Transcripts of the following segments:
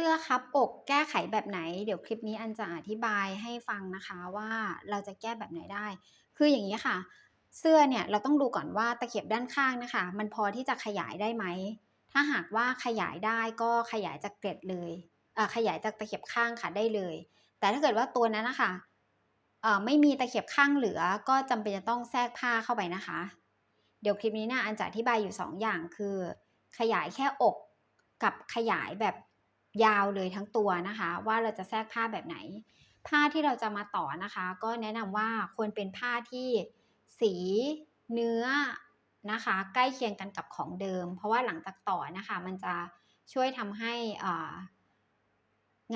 สื้อคับอก แก้ไขแบบไหน เดี๋ยวคลิปนี้อันจะอธิบายให้ฟังนะคะว่าเราจะแก้แบบไหนได้ คืออย่างนี้ค่ะ เสื้อเนี่ยเราต้องดูก่อนว่าตะเข็บด้านข้างนะคะ มันพอที่จะขยายได้ไหม ถ้าหากว่าขยายได้ก็ขยายจากเกล็ดเลยเขยายจากตะเข็บข้างค่ะได้เลย แต่ถ้าเกิดว่าตัวนั้นนะคะไม่มีตะเข็บข้างเหลือก็จำเป็นจะต้องแทรกผ้าเข้าไปนะคะ เดี๋ยวคลิปนี้นี่ยอันจะอธิบายอยู่2อย่างคือ ขยายแค่อกกับขยายแบบ ยาวเลยทั้งตัวนะคะ ว่าเราจะแทรกผ้าแบบไหน ผ้าที่เราจะมาต่อนะคะ ก็แนะนำว่าควรเป็นผ้าที่สีเนื้อนะคะ ใกล้เคียงกันกับของเดิม เพราะว่าหลังจากต่อนะคะ มันจะช่วยทำให้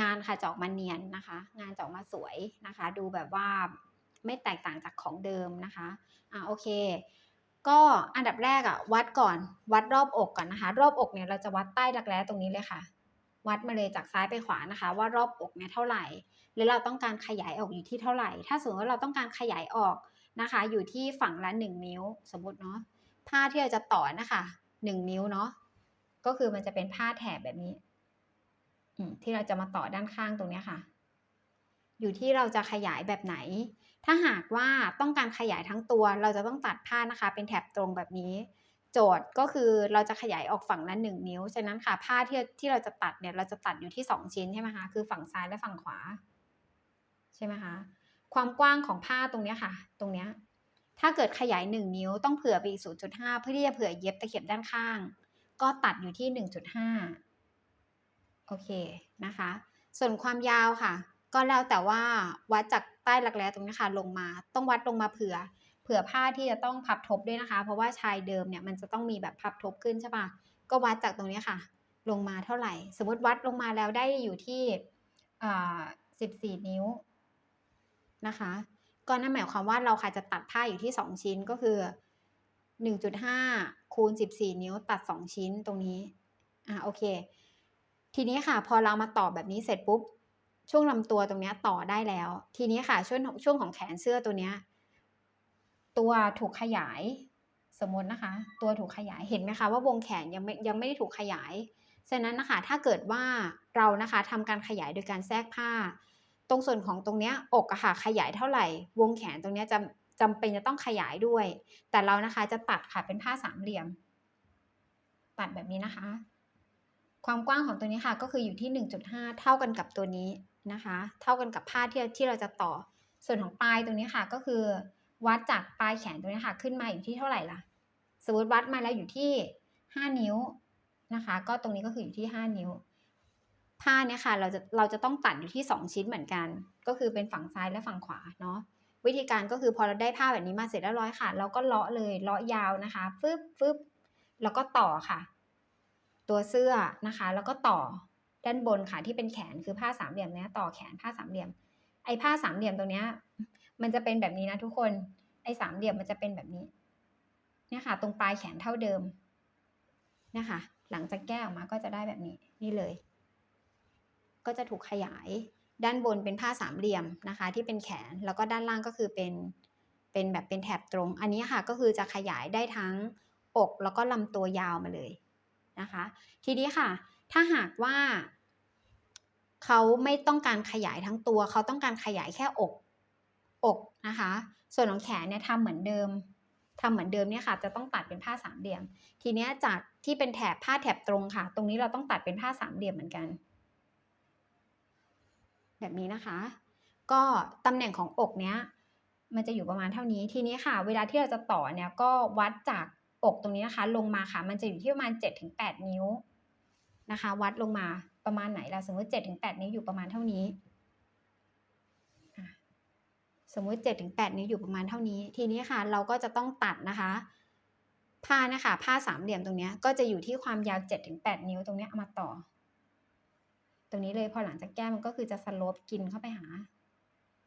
งานค่ะจะออกมาเนียนนะคะ งานจะออกมาสวยนะคะ ดูแบบว่าไม่แตกต่างจากของเดิมนะคะอ่าโอเค ก็อันดับแรกอะวัดก่อนวัดรอบอกก่อนนะคะ รอบอกเนี่ยเราจะวัดใต้รักแร้ตรงนี้เลยค่ะ วัดมาเลยจากซ้ายไปขวานะคะ ว่ารอบอกเนี่ยเท่าไหร่ แล้วเราต้องการขยายออกอยู่ที่เท่าไหร่ ถ้าสมมติว่าเราต้องการขยายออกนะคะ อยู่ที่ฝั่งละหนึ่งนิ้ว สมมติเนาะผ้าที่เราจะต่อนะคะหนึ่งนิ้วเนาะก็คือมันจะเป็นผ้าแถบแบบนี้อืที่เราจะมาต่อด้านข้างตรงเนี้ยค่ะ อยู่ที่เราจะขยายแบบไหน ถ้าหากว่าต้องการขยายทั้งตัว เราจะต้องตัดผ้านะคะ เป็นแถบตรงแบบนี้ โจทย์ก็คือเราจะขยายออกฝั่งละหนึ่งนิ้ว ฉะนั้นค่ะผ้าที่ที่เราจะตัดเนี่ยเราจะตัดอยู่ที่สองชิ้นใช่ไหมคะ คือฝั่งซ้ายและฝั่งขวา ใช่ไหมคะ ความกว้างของผ้าตรงนี้ค่ะ ตรงเนี้ยถ้าเกิดขยายหนึ่งนิ้วต้องเผื่อไปอีกศูนย์จุดห้าเพื่อที่จะเผื่อเย็บตะเข็บด้านข้าง ก็ตัดอยู่ที่หนึ่งจุดห้าโอเคนะคะ ส่วนความยาวค่ะ ก็แล้วแต่ว่าวัดจากใต้รักแร้ตรงนี้ค่ะลงมา ต้องวัดลงมาเผื่อ เผื่อผ้าที่จะต้องพับทบด้วยนะคะ เพราะว่าชายเดิมเนี่ยมันจะต้องมีแบบพับทบขึ้นใช่ปะก็วัดจากตรงนี้ค่ะ ลงมาเท่าไหร่ สมมติวัดลงมาแล้วได้อยู่ที่สิบสี่นิ้วนะคะก็นั่นหมายความว่าเราค่ะจะตัดผ้าอยู่ที่สองชิ้นก็คือหนึ่งจุดห้าคูณสิบสี่นิ้วตัดสองชิ้นตรงนี้อ่าโอเค ทีนี้ค่ะ พอเรามาต่อแบบนี้เสร็จปุ๊บ ช่วงลำตัวตรงนี้ต่อได้แล้ว ทีนี้ค่ะช่วงช่วงของแขนเสื้อตัวนี้ ตัวถูกขยาย สมมตินะคะ ตัวถูกขยายเห็นไหมคะว่าวงแขนยังไม่ยังไม่ได้ถูกขยายฉะนั้นนะคะถ้าเกิดว่าเรานะคะทำการขยายโดยการแทรกผ้า ตรงส่วนของตรงเนี้ยอกอะค่ะขยายเท่าไหร่ วงแขนตรงเนี้ยจำจำเป็นจะต้องขยายด้วย แต่เรานะคะจะตัดค่ะเป็นผ้าสามเหลี่ยม ตัดแบบนี้นะคะ ความกว้างของตัวนี้ค่ะก็คืออยู่ที่ 1.5 เท่ากันกับตัวนี้นะคะ เท่ากันกับผ้าที่ที่เราจะต่อ ส่วนของปลายตรงนี้ค่ะก็คือ วัดจากปลายแขนตรงนี้ค่ะขึ้นมาอยู่ที่เท่าไหร่ล่ะ สมมติวัดมาแล้วอยู่ที่ 5 นิ้วนะคะ ก็ตรงนี้ก็คืออยู่ที่ 5 นิ้ว ผ้าเนี่ยค่ะเราจะเราจะต้องตัดอยู่ที่ 2 ชิ้นเหมือนกัน ก็คือเป็นฝั่งซ้ายและฝั่งขวาเนาะวิธีการก็คือพอเราได้ผ้าแบบนี้มาเสร็จเรียบร้อยค่ะ เราก็เลาะเลยเลาะยาวนะคะฟึบฟึบแล้วก็ต่อค่ะ ตัวเสื้อนะคะ แล้วก็ต่อด้านบนค่ะที่เป็นแขนคือผ้าสามเหลี่ยมเนี้ยต่อแขนผ้าสามเหลี่ยม ไอ้ผ้าสามเหลี่ยมตรงเนี้ย มันจะเป็นแบบนี้นะทุกคน ไอ้สามเหลี่ยมมันจะเป็นแบบนี้ เนี่ยค่ะ ตรงปลายแขนเท่าเดิม นะคะ หลังจากแก้ออกมาก็จะได้แบบนี้ นี่เลย ก็จะถูกขยาย ด้านบนเป็นผ้าสามเหลี่ยมนะคะ ที่เป็นแขน แล้วก็ด้านล่างก็คือเป็น เป็นแบบเป็นแถบตรง อันนี้ค่ะก็คือจะขยายได้ทั้งอกแล้วก็ลำตัวยาวมาเลยนะคะ ทีนี้ค่ะ ถ้าหากว่าเขาไม่ต้องการขยายทั้งตัว เขาต้องการขยายแค่อก อกนะคะ ส่วนของแขนเนี่ยทำเหมือนเดิมทำเหมือนเดิมเนี่ยค่ะ จะต้องตัดเป็นผ้าสามเหลี่ยม ทีเนี้ยจากที่เป็นแถบผ้าแถบตรงค่ะ ตรงนี้เราต้องตัดเป็นผ้าสามเหลี่ยมเหมือนกัน แบบนี้นะคะ ก็ตำแหน่งของอกเนี้ยมันจะอยู่ประมาณเท่านี้ ทีนี้ค่ะ เวลาที่เราจะต่อเนี่ยก็วัดจากอกตรงนี้นะคะ ลงมาค่ะ มันจะอยู่ที่ประมาณ 7-8 นิ้วนะคะ วัดลงมาประมาณไหนล่ะสมมติ7-8 นิ้วอยู่ประมาณเท่านี้ สมมติ7-8นิ้วอยู่ประมาณเท่านี้ ทีนี้ค่ะเราก็จะต้องตัดนะคะ ผ้านะคะผ้าสามเหลี่ยมตรงนี้ก็จะอยู่ที่ความยาว7-8นิ้วตรงนี้เอามาต่อ ตรงนี้เลยพอหลังจากแก้มันก็คือจะสโลปกินเข้าไปหา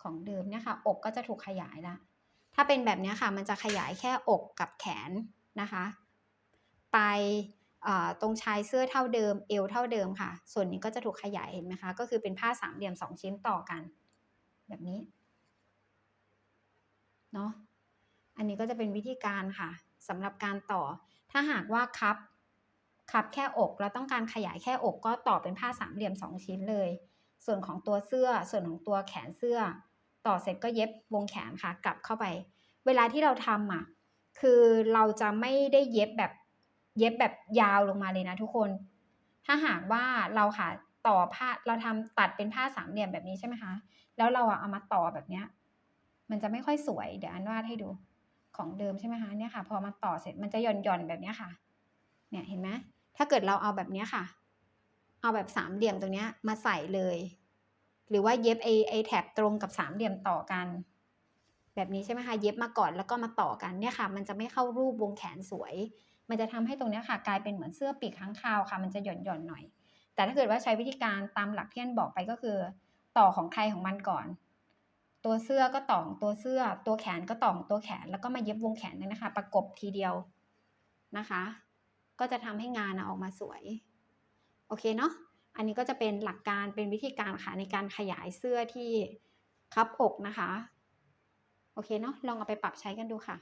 ของเดิมเนี่ยค่ะ อกก็จะถูกขยายละถ้าเป็นแบบนี้ค่ะ มันจะขยายแค่อกกับแขนนะคะ ไปตรงชายเสื้อเท่าเดิม เอวเท่าเดิมค่ะ ส่วนนี้ก็จะถูกขยายเห็นไหมคะ ก็คือเป็นผ้าสามเหลี่ยมสองชิ้นต่อกัน แบบนี้ เนาะอันนี้ก็จะเป็นวิธีการค่ะสำหรับการต่อ ถ้าหากว่าคับคับแค่อกเราต้องการขยายแค่อกก็ต่อเป็นผ้าสามเหลี่ยมสองชิ้นเลย ส่วนของตัวเสื้อส่วนของตัวแขนเสื้อ ต่อเสร็จก็เย็บวงแขนค่ะ กลับเข้าไป เวลาที่เราทำอะคือเราจะไม่ได้เย็บแบบเย็บแบบยาวลงมาเลยนะทุกคน ถ้าหากว่าเราค่ะต่อผ้าเราทำตัดเป็นผ้าสามเหลี่ยมแบบนี้ใช่ไหมคะ แล้วเราอะเอามาต่อแบบเนี้ย มันจะไม่ค่อยสวย เดี๋ยวอันวาดให้ดูของเดิมใช่ไหมคะเนี่ยค่ะ พอมาต่อเสร็จมันจะหย่อนหย่อนแบบนี้ค่ะ เนี่ยเห็นไหมถ้าเกิดเราเอาแบบนี้ค่ะ เอาแบบสามเหลี่ยมตรงนี้มาใส่เลย หรือว่าเย็บไอไอแถบตรงกับสามเหลี่ยมต่อกัน แบบนี้ใช่ไหมคะเย็บมาก่อนแล้วก็มาต่อกันเนี่ยค่ะ มันจะไม่เข้ารูปวงแขนสวย มันจะทำให้ตรงนี้ค่ะ กลายเป็นเหมือนเสื้อปีกค้างคาวค่ะ มันจะหย่อนหย่อนหน่อย แต่ถ้าเกิดว่าใช้วิธีการตามหลักที่อันบอกไปก็คือ ต่อของใครของมันก่อน ตัวเสื้อก็ต่องตัวเสื้อ ตัวแขนก็ต่องตัวแขนแล้วก็มาเย็บวงแขนเลยนะคะ ประกบทีเดียวนะคะ ก็จะทำให้งานออกมาสวยโอเคเนาะอันนี้ก็จะเป็นหลักการเป็นวิธีการค่ะในการขยายเสื้อที่คับอกนะคะ โอเคเนาะลองเอาไปปรับใช้กันดูค่ะ